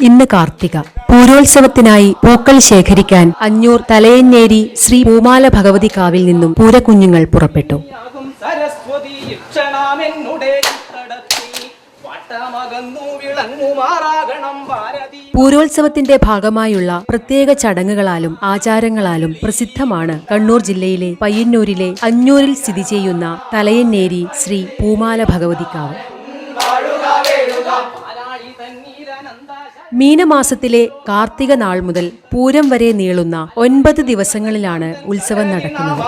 ഇന്ന് കാർത്തിക. പൂരോത്സവത്തിനായി പൂക്കൾ ശേഖരിക്കാൻ അഞ്ഞൂർ തലയന്നേരി ശ്രീ പൂമാല ഭഗവതി കാവിൽ നിന്നും പൂരക്കുഞ്ഞുങ്ങൾ പുറപ്പെട്ടു. പൂരോത്സവത്തിന്റെ ഭാഗമായുള്ള പ്രത്യേക ചടങ്ങുകളാലും ആചാരങ്ങളാലും പ്രസിദ്ധമാണ് കണ്ണൂർ ജില്ലയിലെ പയ്യന്നൂരിലെ അഞ്ഞൂരിൽ സ്ഥിതി ചെയ്യുന്ന തലയന്നേരി ശ്രീ പൂമാല ഭഗവതിക്കാവ്. മീനമാസത്തിലെ കാർത്തിക നാൾ മുതൽ പൂരം വരെ നീളുന്ന ഒൻപത് ദിവസങ്ങളിലാണ് ഉത്സവം നടക്കുന്നത്.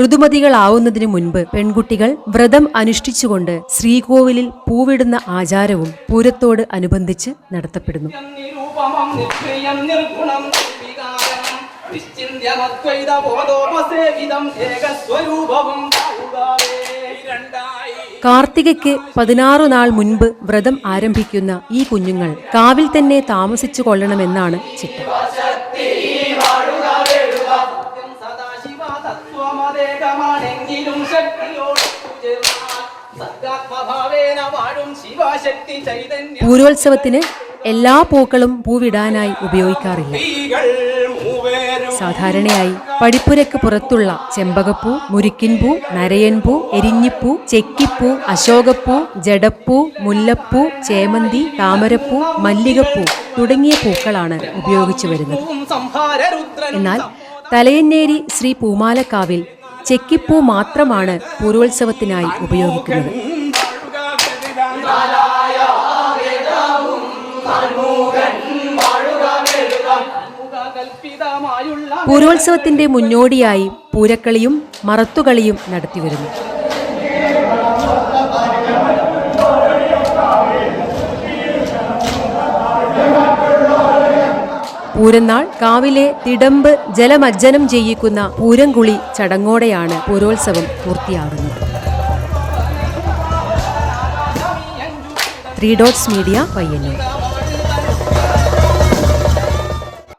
ഋതുമതികളാവുന്നതിനു മുൻപ് പെൺകുട്ടികൾ വ്രതം അനുഷ്ഠിച്ചുകൊണ്ട് ശ്രീകോവിലിൽ പൂവിടുന്ന ആചാരവും പൂരത്തോട് അനുബന്ധിച്ച് നടത്തപ്പെടുന്നു. ബോധോപസേവിതം ഏകസ്വരൂപവും കാർത്തികയ്ക്ക് പതിനാറു നാൾ മുൻപ് വ്രതം ആരംഭിക്കുന്ന ഈ കുഞ്ഞുങ്ങൾ കാവിൽ തന്നെ താമസിച്ചു കൊള്ളണമെന്നാണ് ചിട്ട. പൂരോത്സവത്തിന് എല്ലാ പൂക്കളും പൂവിടാനായി ഉപയോഗിക്കാറില്ല. സാധാരണയായി പടിപ്പുരയ്ക്ക് പുറത്തുള്ള ചെമ്പകപ്പൂ മുരിക്കിൻപൂ നരയൻപൂ എരിഞ്ഞിപ്പൂ ചെക്കിപ്പൂ അശോകപ്പൂ ജടപ്പൂ മുല്ലപ്പൂ ചേമന്തി താമരപ്പൂ മല്ലികപ്പൂ തുടങ്ങിയ പൂക്കളാണ് ഉപയോഗിച്ചു വരുന്നത്. എന്നാൽ തലയന്നേരി ശ്രീ പൂമാലക്കാവിൽ ചെക്കിപ്പൂ മാത്രമാണ് പൂരോത്സവത്തിനായി ഉപയോഗിക്കുന്നത്. പൂരോത്സവത്തിന്റെ മുന്നോടിയായി പൂരക്കളിയും മറത്തുകളിയും നടത്തിവരുന്നു. പൂരനാൾ കാവിലെ തിടമ്പ് ജലമജ്ജനം ചെയ്യിക്കുന്ന പൂരംകുളി ചടങ്ങോടെയാണ് പൂരോത്സവം പൂർത്തിയാകുന്നത്. Three dots media Payyanur